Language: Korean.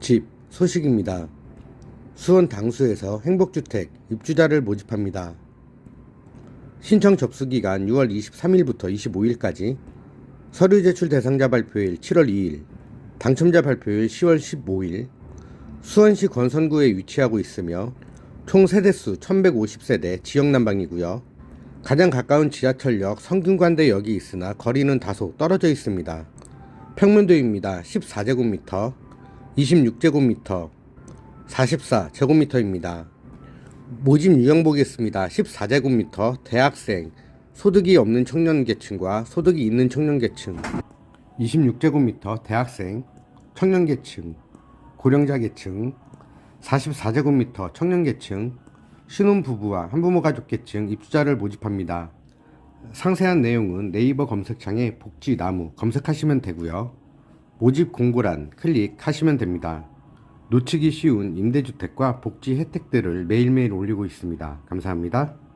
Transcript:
집 소식입니다. 수원 당수에서 행복주택 입주자를 모집합니다. 신청 접수 기간 6월 23일부터 25일까지 서류 제출 대상자 발표일 7월 2일 당첨자 발표일 10월 15일 수원시 권선구에 위치하고 있으며 총 세대수 1150세대 지역 난방이고요. 가장 가까운 지하철역 성균관대역이 있으나 거리는 다소 떨어져 있습니다. 평면도입니다. 14제곱미터, 26제곱미터, 44제곱미터입니다. 모집 유형 보겠습니다. 14제곱미터, 대학생, 소득이 없는 청년계층과 소득이 있는 청년계층, 26제곱미터, 대학생, 청년계층, 고령자계층, 44제곱미터, 청년계층, 신혼부부와 한부모 가족계층 입주자를 모집합니다. 상세한 내용은 네이버 검색창에 복지나무 검색하시면 되고요. 모집 공고란 클릭하시면 됩니다. 놓치기 쉬운 임대주택과 복지 혜택들을 매일매일 올리고 있습니다. 감사합니다.